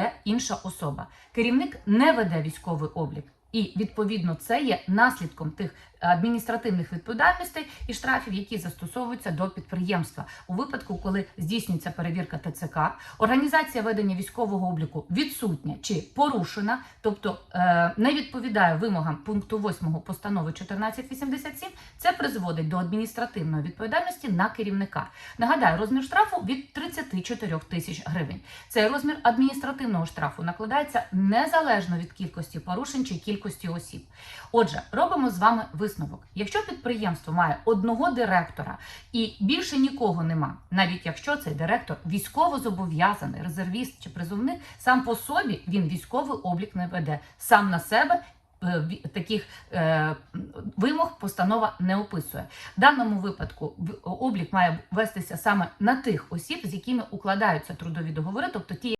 веде інша особа. Керівник не веде військовий облік. І відповідно це є наслідком тих адміністративних відповідальностей і штрафів, які застосовуються до підприємства у випадку, коли здійснюється перевірка ТЦК, організація ведення військового обліку відсутня чи порушена, тобто е, не відповідає вимогам пункту 8 постанови 1487, це призводить до адміністративної відповідальності на керівника. Нагадаю, розмір штрафу від 34 тисяч гривень. Цей розмір адміністративного штрафу накладається незалежно від кількості порушень чи кількості осіб. Отже, робимо з вами висновок. Якщо підприємство має одного директора і більше нікого нема, навіть якщо цей директор військово зобов'язаний, резервіст чи призовник, сам по собі він військовий облік не веде сам на себе. е, Таких е, вимог постанова не описує. В даному випадку облік має вестися саме на тих осіб, з якими укладаються трудові договори, тобто ті,